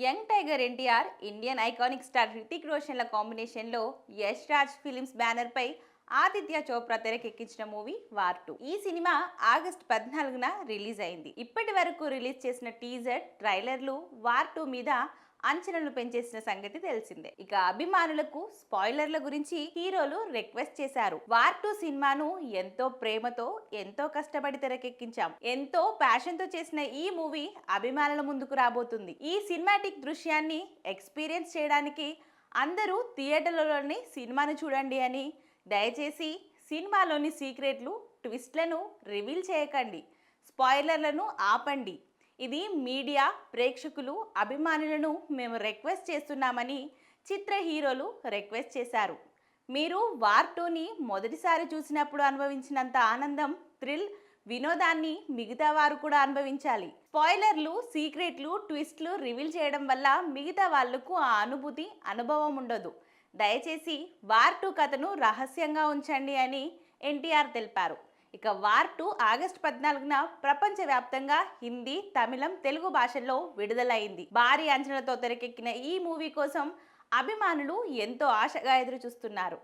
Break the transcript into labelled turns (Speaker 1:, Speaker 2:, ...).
Speaker 1: Young tiger NTR Indian iconic star Hrithik రోషన్ల కాంబినేషన్లో Yash Raj films బ్యానర్పై ఆదిత్య చోప్రా తెరకెక్కించిన మూవీ వార్ టూ. ఈ సినిమా ఆగస్ట్ పద్నాలుగున రిలీజ్ అయింది. ఇప్పటి వరకు రిలీజ్ చేసిన టీజర్ ట్రైలర్లు వార్ టూ మీద అంచనాలు పెంచేసిన సంగతి తెలిసిందే. ఇక అభిమానులకు స్పాయిలర్ల గురించి హీరోలు రిక్వెస్ట్ చేశారు. వార్ టూ సినిమాను ఎంతో ప్రేమతో ఎంతో కష్టపడి తెరకెక్కించాం. ఎంతో ప్యాషన్తో చేసిన ఈ మూవీ అభిమానుల ముందుకు రాబోతుంది. ఈ సినిమాటిక్ దృశ్యాన్ని ఎక్స్పీరియన్స్ చేయడానికి అందరూ థియేటర్లలోని సినిమాను చూడండి అని దయచేసి సినిమాలోని సీక్రెట్లు ట్విస్ట్లను రివీల్ చేయకండి. స్పాయిలర్లను ఆపండి. ఇది మీడియా ప్రేక్షకులు అభిమానులను మేము రిక్వెస్ట్ చేస్తున్నామని చిత్ర హీరోలు రిక్వెస్ట్ చేశారు. మీరు వార్ టూని మొదటిసారి చూసినప్పుడు అనుభవించినంత ఆనందం థ్రిల్ వినోదాన్ని మిగతా వారు కూడా అనుభవించాలి. స్పాయిలర్లు సీక్రెట్లు ట్విస్ట్లు రివీల్ చేయడం వల్ల మిగతా వాళ్ళకు ఆ అనుభూతి అనుభవం ఉండదు. దయచేసి వార్ టూ కథను రహస్యంగా ఉంచండి అని ఎన్టీఆర్ తెలిపారు. ఇక వార్ టూ ఆగస్టు పద్నాలుగున ప్రపంచవ్యాప్తంగా హిందీ తమిళం తెలుగు భాషల్లో విడుదలైంది. భారీ అంచనాలతో తెరకెక్కిన ఈ మూవీ కోసం అభిమానులు ఎంతో ఆశగా ఎదురు చూస్తున్నారు